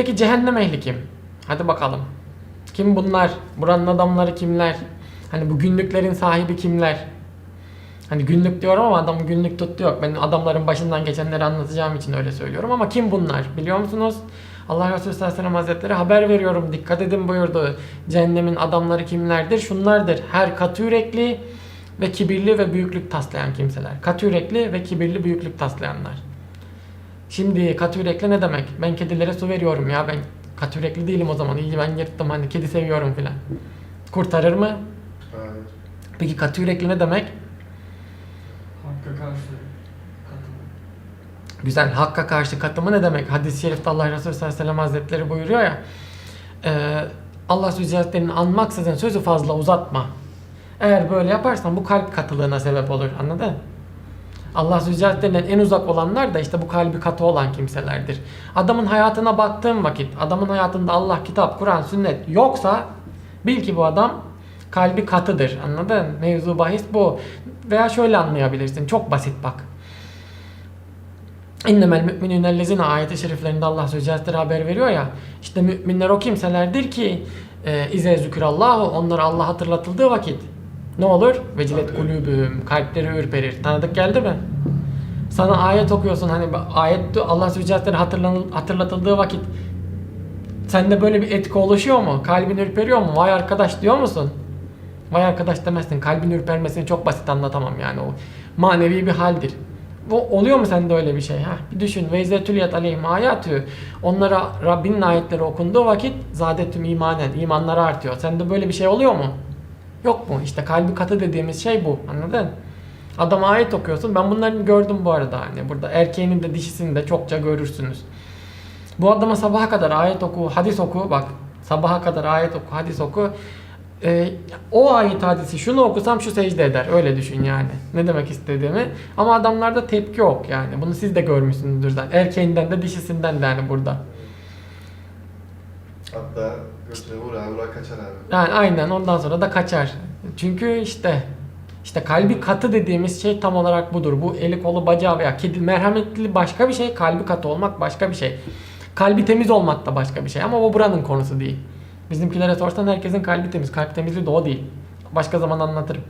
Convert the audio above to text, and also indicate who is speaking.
Speaker 1: peki cehennem ehli kim? Hadi bakalım. Kim bunlar? Buranın adamları kimler? Hani bu günlüklerin sahibi kimler? Hani günlük diyorum ama adamın günlük tuttu yok. Ben adamların başından geçenleri anlatacağım için öyle söylüyorum ama kim bunlar? Biliyor musunuz? Allah Resulü sallallahu aleyhi ve sellem hazretleri haber veriyorum dikkat edin buyurdu. Cehennemin adamları kimlerdir? Şunlardır. Her katı yürekli ve kibirli ve büyüklük taslayan kimseler. Katı yürekli ve kibirli büyüklük taslayanlar. Şimdi katı yürekli ne demek? Ben kedilere su veriyorum ya ben katı yürekli değilim o zaman. İyi ben yırttım hani kedi seviyorum filan. Kurtarır mı?
Speaker 2: Hayır.
Speaker 1: Peki katı yürekli ne demek?
Speaker 3: Hakka karşı katılım.
Speaker 1: Güzel. Hakka karşı katımı ne demek? Hadis-i şerifte Allah Resulü sallallahu aleyhi ve sellem hazretleri buyuruyor ya. E, Allah Sözü Hazretleri'ni anmaksızın sözü fazla uzatma. Eğer böyle yaparsan bu kalp katılığına sebep olur. Anladın? Allah Hazretleri'nden en uzak olanlar da işte bu kalbi katı olan kimselerdir. Adamın hayatına baktığın vakit, adamın hayatında Allah, kitap, Kur'an, sünnet yoksa bil ki bu adam kalbi katıdır. Anladın? Mevzu bahis bu. Veya şöyle anlayabilirsin. Çok basit bak. İnnemel müminünellezine ayeti şeriflerinde Allah Hazretleri haber veriyor ya. İşte müminler o kimselerdir ki e, ize zükürallahu onlara Allah hatırlatıldığı vakit ne olur? Vecilet kulübüm kalpleri ürperir. Tanıdık geldi mi? Sana ayet okuyorsun hani ayet Allah Hazretleri hatırlan- hatırlatıldığı vakit sende böyle bir etki oluşuyor mu? Kalbin ürperiyor mu? Vay arkadaş diyor musun? Vay arkadaş demezsin. Kalbin ürpermesini çok basit anlatamam yani o manevi bir haldir. Bu oluyor mu sende öyle bir şey? Ha? Bir düşün. Ve izzetüliyet aleyhim ayatü. Onlara Rabbinin ayetleri okunduğu vakit zadetüm imanen. imanları artıyor. Sende böyle bir şey oluyor mu? Yok mu? İşte kalbi katı dediğimiz şey bu. Anladın? Adam ayet okuyorsun. Ben bunları gördüm bu arada. Hani burada erkeğinin de dişisini de çokça görürsünüz. Bu adama sabaha kadar ayet oku, hadis oku. Bak sabaha kadar ayet oku, hadis oku. Ee, o ayet hadisi şunu okusam şu secde eder. Öyle düşün yani. Ne demek istediğimi. Ama adamlarda tepki yok yani. Bunu siz de görmüşsünüzdür zaten. Erkeğinden de dişisinden de yani burada.
Speaker 2: Hatta götüne vura vura kaçar abi.
Speaker 1: Yani aynen ondan sonra da kaçar. Çünkü işte işte kalbi katı dediğimiz şey tam olarak budur. Bu eli kolu bacağı veya kedi merhametli başka bir şey, kalbi katı olmak başka bir şey. Kalbi temiz olmak da başka bir şey ama o buranın konusu değil. Bizimkilere sorsan herkesin kalbi temiz. Kalp temizliği de o değil. Başka zaman anlatırım.